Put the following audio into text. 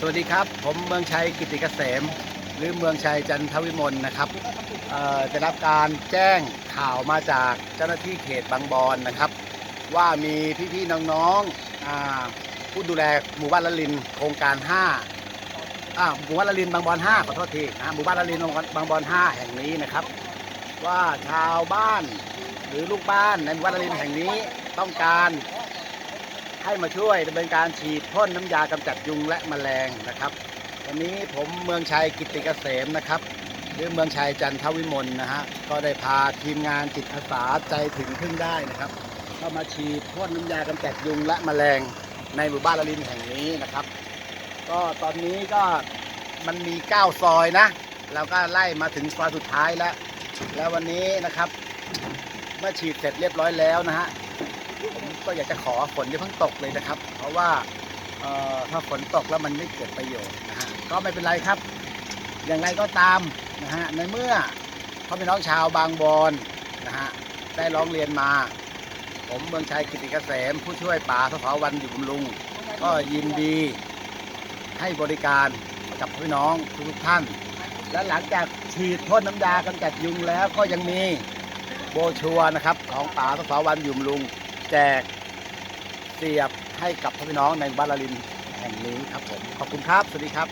สวัสดีครับ ผมเมืองชัยกิติเกษม หรือเมืองชัยจันทวิมลนะครับเอ่อได้รับการแจ้งข่าวมาจากเจ้าหน้าที่เขตบางบอนนะครับ ว่ามีพี่ๆน้องๆผู้ดูแลหมู่บ้านละลินโครงการ5อ่าหมู่บ้านละลินบางบอน 5 ขอโทษทีนะหมู่บ้านละลินบางบอน 5 แห่งนี้นะครับ ว่าชาวบ้านหรือลูกบ้านในหมู่บ้านละลินแห่งนี้ต้องการ ให้มาช่วยดำเนินการฉีดพ่นน้ำยากำจัดยุงและแมลงนะครับ วันนี้ผมเมืองชัยกิติเกษมนะครับหรือเมืองชัยจันทวิมลนะฮะก็ได้พาทีมงานจิตอาสาใจถึงพึ่งได้นะครับเข้ามาฉีดพ่นน้ำยากำจัดยุงและแมลงในหมู่บ้านละลินแห่งนี้นะครับ ก็ตอนนี้ก็มันมี 9 ซอยนะเราก็ไล่มาถึงซอยสุดท้ายแล้ว แล้ววันนี้นะครับ เมื่อฉีดเสร็จเรียบร้อยแล้วนะฮะ ก็อยากจะขอฝนอย่าเพิ่งตกเลยนะครับ เพราะว่าเอ่อถ้าฝนตกแล้วมันไม่เกิดประโยชน์นะฮะก็ไม่เป็นไรครับ อย่างไรก็ตามนะฮะในเมื่อพ่อพี่น้องชาวบางบอนนะฮะได้ร้องเรียนมา ผมเมืองชัยกิติเกษม ผู้ช่วยป่าสสวันอยู่บำรุง ก็ยินดีให้บริการกับพี่น้องทุกท่าน และหลังจากฉีดพ่นน้ำยากำจัดยุงแล้วก็ยังมีโบชัวนะครับของป่าสสวันอยู่บำรุง แจกเสียบให้กับพี่น้องในบ้านลาลินแห่งนี้ครับผม ขอบคุณครับ สวัสดีครับ